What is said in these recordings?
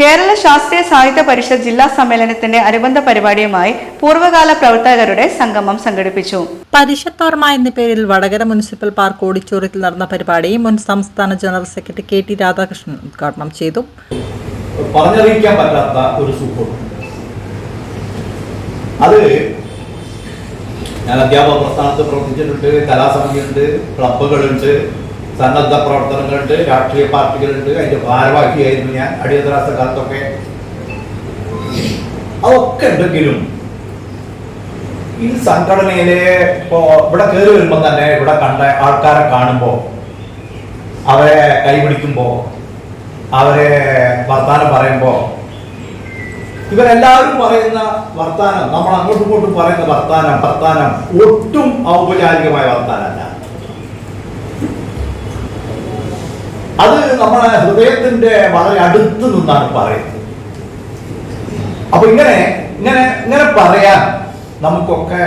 കേരള ശാസ്ത്രീയ സാഹിത്യ പരിഷത്ത് ജില്ലാ സമ്മേളനത്തിന്റെ അനുബന്ധ പരിപാടിയുമായി പൂർവകാല പ്രവർത്തകരുടെ സംഗമം സംഘടിപ്പിച്ചു. പരിഷത്ത് ഓർമ്മ എന്ന പേരിൽ വടകര മുനിസിപ്പൽ പാർക്ക് ഓഡിറ്റോറിയത്തിൽ നടന്ന പരിപാടി മുൻ സംസ്ഥാന general secretary K T Radhakrishnan ഉദ്ഘാടനം ചെയ്തു. പറഞ്ഞറിയിക്കാൻ പറ്റാത്ത ഒരു സുഖം അത് ഞാൻ അധ്യാപക പ്രസ്ഥാനത്ത് പ്രവർത്തിച്ചിട്ടുണ്ട് കലാസമിതിയുണ്ട് ക്ലബ്ബുകളുണ്ട് സന്നദ്ധ പ്രവർത്തനങ്ങളുണ്ട് രാഷ്ട്രീയ പാർട്ടികളുണ്ട്. അതിന്റെ ഭാരവാഹിയായിരുന്നു ഞാൻ അടിയന്തരാവസ്ഥ കാലത്തൊക്കെ അതൊക്കെ ഉണ്ടെങ്കിലും ഈ സംഘടനയിലെ ഇപ്പോ ഇവിടെ കയറി വരുമ്പോൾ തന്നെ ഇവിടെ കണ്ട ആൾക്കാരെ കാണുമ്പോൾ അവരെ കൈപിടിക്കുമ്പോൾ അവരെ വർത്താനം പറയുമ്പോൾ ഇവരെല്ലാവരും പറയുന്ന വർത്താനം നമ്മൾ അങ്ങോട്ടും ഇങ്ങോട്ടും പറയുന്ന വർത്താനം വർത്താനം ഒട്ടും ഔപചാരികമായ വർത്താനമല്ല അത് നമ്മളെ ഹൃദയത്തിന്റെ വളരെ അടുത്ത് നിന്നാണ് പറയുന്നത്. അപ്പൊ ഇങ്ങനെ ഇങ്ങനെ ഇങ്ങനെ പറയാൻ നമുക്കൊക്കെ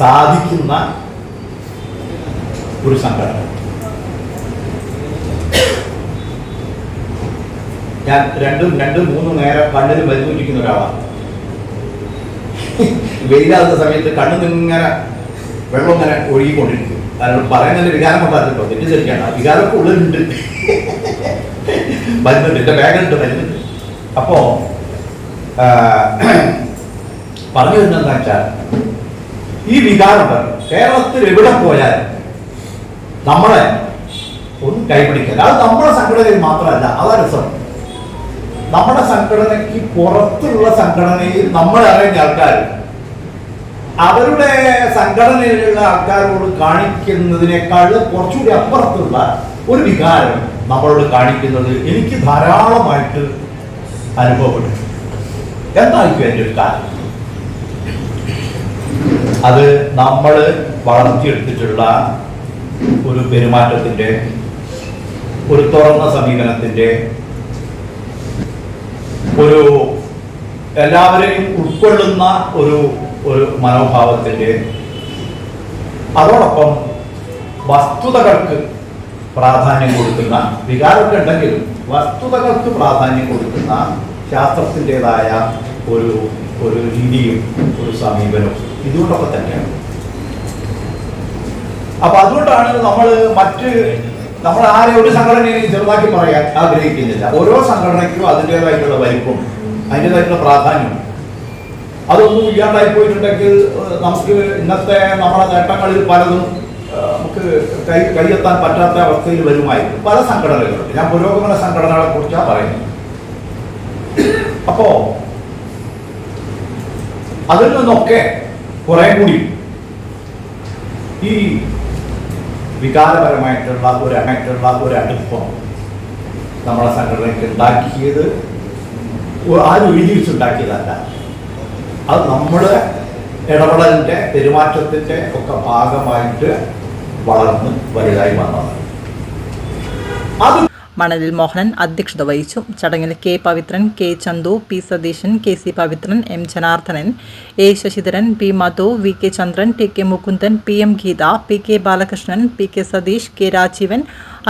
സാധിക്കുന്ന ഒരു സംഘടന. ഞാൻ രണ്ടും രണ്ടും മൂന്നും നേരം കണ്ണിൽ മരുന്നിരിക്കുന്ന ഒരാളാണ്. വെയിലാത്ത സമയത്ത് കണ്ണിൽ ഇങ്ങനെ വെള്ളം ഇങ്ങനെ ഒഴുകിക്കൊണ്ടിരിക്കും കാരണം പറയുന്നതിന്റെ വികാരം കൊണ്ടാട്ടോ തെറ്റിദ്ധരിക്കാണ് ആ വികാരമൊക്കെ ഉള്ളിലുണ്ട്. വരുന്നുണ്ട് എന്റെ ബാഗുണ്ട് വരുന്നുണ്ട് അപ്പോ പറഞ്ഞു വരുന്നതെന്ന് വെച്ചാൽ ഈ വികാരം കേരളത്തിൽ എവിടെ പോയാൽ നമ്മളെ ഒന്ന് കൈപിടിക്കില്ല. അത് നമ്മുടെ സംഘടനയിൽ മാത്രമല്ല അതാ രസം. നമ്മുടെ സംഘടനയ്ക്ക് പുറത്തുള്ള സംഘടനയിൽ നമ്മളെ അറിയുന്ന ആൾക്കാർ അവരുടെ സംഘടനയിലുള്ള ആൾക്കാരോട് കാണിക്കുന്നതിനേക്കാൾ കുറച്ചുകൂടി അപ്പുറത്തുള്ള ഒരു വികാരം നമ്മളോട് കാണിക്കുന്നത് എനിക്ക് ധാരാളമായിട്ട് അനുഭവപ്പെട്ടു എന്തായിരിക്കും എന്റെ ഒരു കാരണം? അത് നമ്മൾ വളർത്തിയെടുത്തിട്ടുള്ള ഒരു പെരുമാറ്റത്തിന്റെ ഒരു തുറന്ന സമീപനത്തിന്റെ ഒരു എല്ലാവരെയും ഉൾക്കൊള്ളുന്ന ഒരു ഒരു മനോഭാവത്തിന്റെ അതോടൊപ്പം വസ്തുതകൾക്ക് പ്രാധാന്യം കൊടുക്കുന്ന വികാരമൊക്കെ ഉണ്ടെങ്കിലും വസ്തുതകൾക്ക് പ്രാധാന്യം കൊടുക്കുന്ന ശാസ്ത്രത്തിന്റെതായ ഒരു ഒരു രീതിയും ഒരു സമീപനവും ഇതുകൊണ്ടൊക്കെ തന്നെയാണ്. അപ്പൊ അതുകൊണ്ടാണ് നമ്മൾ മറ്റ് നമ്മൾ ആരെ ഒരു സംഘടനയെയും ചെറുതാക്കി പറയാൻ ആഗ്രഹിക്കുന്നില്ല. ഓരോ സംഘടനയ്ക്കും അതിന്റെതായിട്ടുള്ള വലിപ്പം അതിന്റെതായിട്ടുള്ള പ്രാധാന്യം. അതൊന്നും ഇല്ലാണ്ടായി പോയിട്ടുണ്ടെങ്കിൽ നമുക്ക് ഇന്നത്തെ നമ്മുടെ നേട്ടങ്ങളിൽ പലതും നമുക്ക് കൈ കൈയെത്താൻ പറ്റാത്ത അവസ്ഥയിൽ വരുമായി പല സംഘടനകളുണ്ട്. ഞാൻ പുരോഗമന സംഘടനകളെ കുറിച്ചാണ് പറയുന്നത്. അപ്പോ അതിൽ നിന്നൊക്കെ കുറെ കൂടി ഈ വികാരപരമായിട്ടുള്ള ഒരു അങ്ങനെയുള്ള ഒരു അടുപ്പം നമ്മളെ സംഘടനയ്ക്ക് ഉണ്ടാക്കിയത് ആരും എഴുതി വെച്ചുണ്ടാക്കിയതല്ല. അത് നമ്മുടെ ഇടപെടലിന്റെ പെരുമാറ്റത്തിന്റെ ഒക്കെ ഭാഗമായിട്ട് വളർന്ന് വലുതായി വന്നതാണ്. അത് മണലിൽ മോഹനൻ അധ്യക്ഷത വഹിച്ചു. ചടങ്ങിൽ K Pavithran K Chandu P Satheesan K C Pavithran M Janardhanan A Sasidharan P Madhu V K Chandran T K Mukundan P M Geetha P K Balakrishnan P K Satheesh K Rajeevan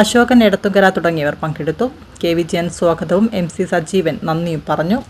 Ashokan Edathukara തുടങ്ങിയവർ പങ്കെടുത്തു. K Vijayan സ്വാഗതവും M C Sajeevan നന്ദിയും പറഞ്ഞു.